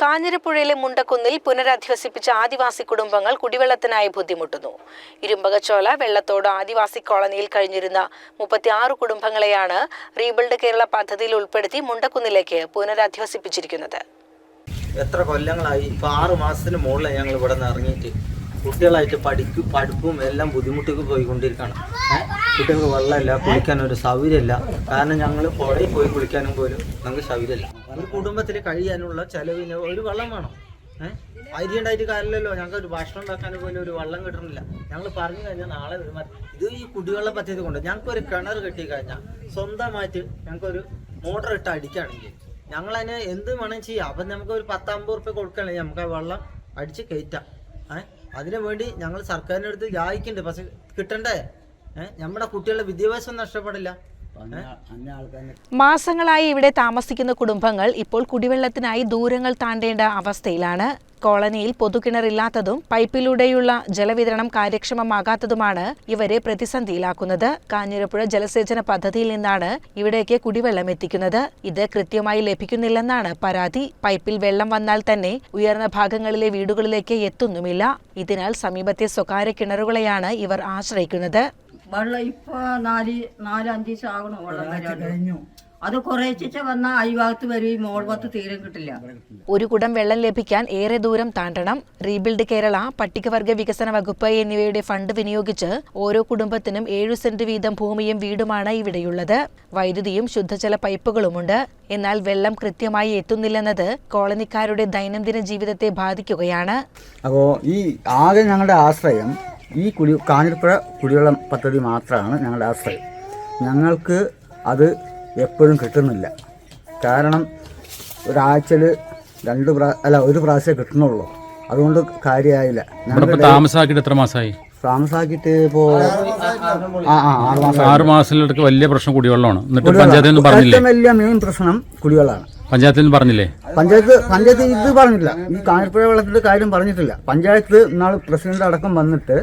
കാഞ്ഞിരപ്പുഴയിലെ മുണ്ടക്കുന്നിൽ പുനരധിവസിപ്പിച്ച ആദിവാസി കുടുംബങ്ങൾ കുടിവെള്ളത്തിനായി ബുദ്ധിമുട്ടുന്നു. ഇരുമ്പകച്ചോല വെള്ളത്തോട് ആദിവാസി കോളനിയിൽ കഴിഞ്ഞിരുന്ന മുപ്പത്തിയാറ് കുടുംബങ്ങളെയാണ് റീബിൽഡ് കേരള പദ്ധതിയിൽ ഉൾപ്പെടുത്തി മുണ്ടക്കുന്നിലേക്ക് പുനരധിവസിപ്പിച്ചിരിക്കുന്നത്. എത്ര കൊല്ലങ്ങളായി? ഇപ്പൊ ആറ് മാസത്തിന് മുകളിലാണ് ഞങ്ങൾ ഇവിടെ നിന്ന് ഇറങ്ങിയിട്ട്. കുട്ടികളായിട്ട് പഠിക്കും പഠിപ്പും എല്ലാം ബുദ്ധിമുട്ടിക്ക് പോയിക്കൊണ്ടിരിക്കുകയാണ് കുട്ടികൾക്ക് വെള്ളമില്ല കുളിക്കാൻ ഒരു സൗകര്യമില്ല. കാരണം ഞങ്ങൾ പുഴയിൽ പോയി കുളിക്കാനും പോലും ഞങ്ങൾക്ക് സൗകര്യമില്ല. ഒരു കുടുംബത്തിൽ കഴിയാനുള്ള ചെലവിന് ഒരു വെള്ളം വേണം. ഏഹ് അരി ഉണ്ടായിട്ട് കാര്യമില്ലല്ലോ. ഞങ്ങൾക്ക് ഒരു ഭക്ഷണം ഉണ്ടാക്കാൻ പോലും ഒരു വെള്ളം കിട്ടണില്ല. ഞങ്ങൾ പറഞ്ഞു കഴിഞ്ഞാൽ നാളെ ഇത് ഈ കുടിവെള്ള പദ്ധതി കൊണ്ട് ഞങ്ങൾക്ക് ഒരു കിണർ കിട്ടി കഴിഞ്ഞാൽ സ്വന്തമായിട്ട് ഞങ്ങൾക്കൊരു മോട്ടർ ഇട്ട് അടിക്കുകയാണെങ്കിൽ ഞങ്ങൾ അതിനെ എന്ത് വേണം ചെയ്യാം. അപ്പം നമുക്ക് ഒരു പത്തമ്പത് റുപ്യ കൊടുക്കുകയാണെങ്കിൽ നമുക്ക് ആ വെള്ളം അടിച്ച് കയറ്റാം. ഏഹ് അതിനു വേണ്ടി ഞങ്ങൾ സർക്കാരിന്റെ അടുത്ത് യാചിക്കുന്നുണ്ട് പക്ഷെ കിട്ടണ്ടേ? ഏഹ് നമ്മുടെ കുട്ടികളുടെ വിദ്യാഭ്യാസം നഷ്ടപ്പെടില്ല. മാസങ്ങളായി ഇവിടെ താമസിക്കുന്ന കുടുംബങ്ങൾ ഇപ്പോൾ കുടിവെള്ളത്തിനായി ദൂരങ്ങൾ താണ്ടേണ്ട അവസ്ഥയിലാണ്. കോളനിയിൽ പൊതുകിണറില്ലാത്തതും പൈപ്പിലൂടെയുള്ള ജലവിതരണം കാര്യക്ഷമമാകാത്തതുമാണ് ഇവരെ പ്രതിസന്ധിയിലാക്കുന്നത്. കാഞ്ഞിരപ്പുഴ ജലസേചന പദ്ധതിയിൽ നിന്നാണ് ഇവിടേക്ക് കുടിവെള്ളം എത്തിക്കുന്നത്. ഇത് കൃത്യമായി ലഭിക്കുന്നില്ലെന്നാണ് പരാതി. പൈപ്പിൽ വെള്ളം വന്നാൽ തന്നെ ഉയർന്ന ഭാഗങ്ങളിലെ വീടുകളിലേക്ക് എത്തുന്നുമില്ല. ഇതിനാൽ സമീപത്തെ സ്വകാര്യ കിണറുകളെയാണ് ഇവർ ആശ്രയിക്കുന്നത്. വെള്ളം ഇപ്പൊ നാല് നാല് അഞ്ച് ദിവസം ആകണം വെള്ളം കഴിഞ്ഞു. അത് കുറേശ്ശെ വന്നാൽ അഴിഭാഗത്ത് വരും ഈ മോൾഭാഗത്ത് തീരെ കിട്ടില്ല. ഒരു കുടം വെള്ളം ലഭിക്കാൻ ഏറെ ദൂരം താണ്ടണം. റീബിൽഡ് കേരള പട്ടികവർഗ വികസന വകുപ്പ് എന്നിവയുടെ ഫണ്ട് വിനിയോഗിച്ച് ഓരോ കുടുംബത്തിനും ഏഴു സെന്റ് വീതം ഭൂമിയും വീടുമാണ് ഇവിടെയുള്ളത്. വൈദ്യുതിയും ശുദ്ധജല പൈപ്പുകളുമുണ്ട്. എന്നാൽ വെള്ളം കൃത്യമായി എത്തുന്നില്ലെന്നത് കോളനിക്കാരുടെ ദൈനംദിന ജീവിതത്തെ ബാധിക്കുകയാണ്. അപ്പോൾ ഈ ആകെ ഞങ്ങളുടെ ആശ്രയം ഈ കുടി കാഞ്ഞിരപ്പുഴ കുടിവെള്ളം പദ്ധതി മാത്രമാണ് ഞങ്ങളുടെ ആശ്രയം. ഞങ്ങൾക്ക് അത് എപ്പോഴും കിട്ടുന്നില്ല. കാരണം ഒരാഴ്ചയിൽ രണ്ട് പ്രാ അല്ല ഒരു പ്രാവശ്യം കിട്ടുന്നുള്ളൂ. അതുകൊണ്ട് കാര്യമായില്ല താമസാക്കിയിട്ട് എത്ര മാസമായി താമസാക്കിയിട്ട് ആ ആറ് മാസം ആറ് മാസത്തിലേക്ക് വലിയ പ്രശ്നം കുടിവെള്ളമാണ്. എന്നിട്ട് പഞ്ചായത്തിൽ നിന്ന് പറഞ്ഞില്ലേ? വലിയ മെയിൻ പ്രശ്നം കുടിവെള്ളമാണ് പഞ്ചായത്തിൽ നിന്ന് പറഞ്ഞില്ലേ? പഞ്ചായത്ത് പഞ്ചായത്ത് ഇത് പറഞ്ഞില്ല ഈ കാഞ്ഞിരപ്പുഴ വെള്ളത്തിന്റെ കാര്യം പറഞ്ഞിട്ടില്ല. പഞ്ചായത്ത് ഇന്നാൾ പ്രസിഡന്റ് അടക്കം വന്നിട്ട്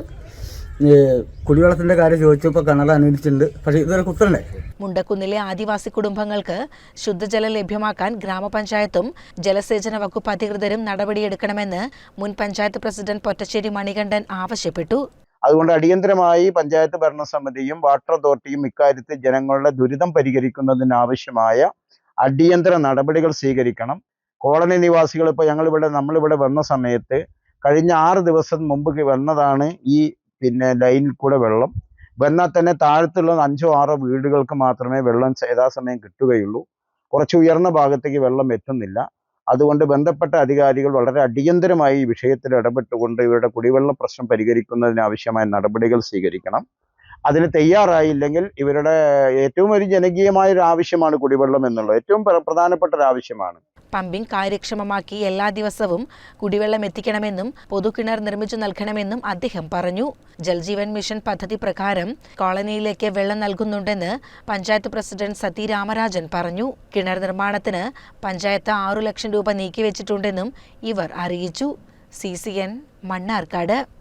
കുടിവെള്ളത്തിന്റെ കാര്യം ചോദിച്ചപ്പോൾ കിണർ അനുവദിച്ചിട്ടുണ്ട് പക്ഷേ ഇതുവരെ കുത്തണ്ടേ മുണ്ടക്കുന്നിലെ ആദിവാസി കുടുംബങ്ങൾക്ക് ശുദ്ധജലം ലഭ്യമാക്കാൻ ഗ്രാമപഞ്ചായത്തും ജലസേചന വകുപ്പ് അധികൃതരും നടപടിയെടുക്കണമെന്ന് മുൻ പഞ്ചായത്ത് പ്രസിഡന്റ് പൊറ്റശ്ശേരി മണികണ്ഠൻ ആവശ്യപ്പെട്ടു. അതുകൊണ്ട് അടിയന്തരമായി പഞ്ചായത്ത് ഭരണസമിതിയും വാട്ടർ അതോറിറ്റിയും ഇക്കാര്യത്തിൽ ജനങ്ങളുടെ ദുരിതം പരിഹരിക്കുന്നതിനാവശ്യമായ അടിയന്തര നടപടികൾ സ്വീകരിക്കണം. കോളനി നിവാസികൾ ഇപ്പോൾ ഞങ്ങളിവിടെ നമ്മളിവിടെ വന്ന സമയത്ത് കഴിഞ്ഞ ആറ് ദിവസം മുമ്പ് വന്നതാണ് ഈ പിന്നെ ലൈനിൽ കൂടെ വെള്ളം. വന്നാൽ തന്നെ താഴത്തുള്ള അഞ്ചോ ആറോ വീടുകൾക്ക് മാത്രമേ വെള്ളം യഥാസമയം കിട്ടുകയുള്ളൂ. കുറച്ച് ഉയർന്ന ഭാഗത്തേക്ക് വെള്ളം എത്തുന്നില്ല. അതുകൊണ്ട് ബന്ധപ്പെട്ട അധികാരികൾ വളരെ അടിയന്തരമായി ഈ വിഷയത്തിൽ ഇടപെട്ടുകൊണ്ട് ഇവരുടെ കുടിവെള്ള പ്രശ്നം പരിഹരിക്കുന്നതിന് ആവശ്യമായ നടപടികൾ സ്വീകരിക്കണം. അതിന് തയ്യാറായില്ലെങ്കിൽ ഇവരുടെ ഏറ്റവും ഒരു ജനകീയമായ ഒരു ആവശ്യമാണ് കുടിവെള്ളം എന്നുള്ളത്. ഏറ്റവും പ്രധാനപ്പെട്ട ഒരു ആവശ്യമാണ് പമ്പിംഗ് കാര്യക്ഷമമാക്കി എല്ലാ ദിവസവും കുടിവെള്ളം എത്തിക്കണമെന്നും പൊതുകിണർ നിർമ്മിച്ചു നൽകണമെന്നും അദ്ദേഹം പറഞ്ഞു. ജൽജീവൻ മിഷൻ പദ്ധതി പ്രകാരം കോളനിയിലേക്ക് വെള്ളം നൽകുന്നുണ്ടെന്ന് പഞ്ചായത്ത് പ്രസിഡന്റ് സതി രാമരാജൻ പറഞ്ഞു. കിണർ നിർമ്മാണത്തിന് പഞ്ചായത്ത് ആറു ലക്ഷം രൂപ നീക്കിവെച്ചിട്ടുണ്ടെന്നും ഇവർ അറിയിച്ചു. C C N Mannarkkad.